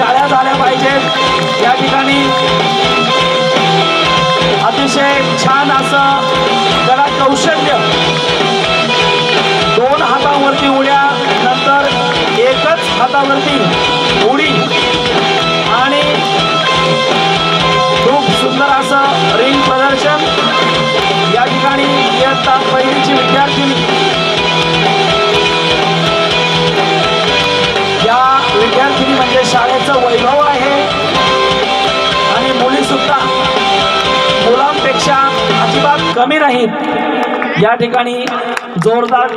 शाळा झाल्या पाहिजेत. या ठिकाणी अतिशय छान असं कला कौशल्य दोन हातावरती उड्या नंतर एकच हातावरती उडी आणि खूप सुंदर असं रिंग प्रदर्शन. या ठिकाणी इयत्ता पहिलीची विद्यार्थिनी विद्यार्थिनी म्हणजे शाळेचं वैभव आहे. आणि मुली सुद्धा मुलांपेक्षा अजिबात कमी नाहीत या ठिकाणी जोरदार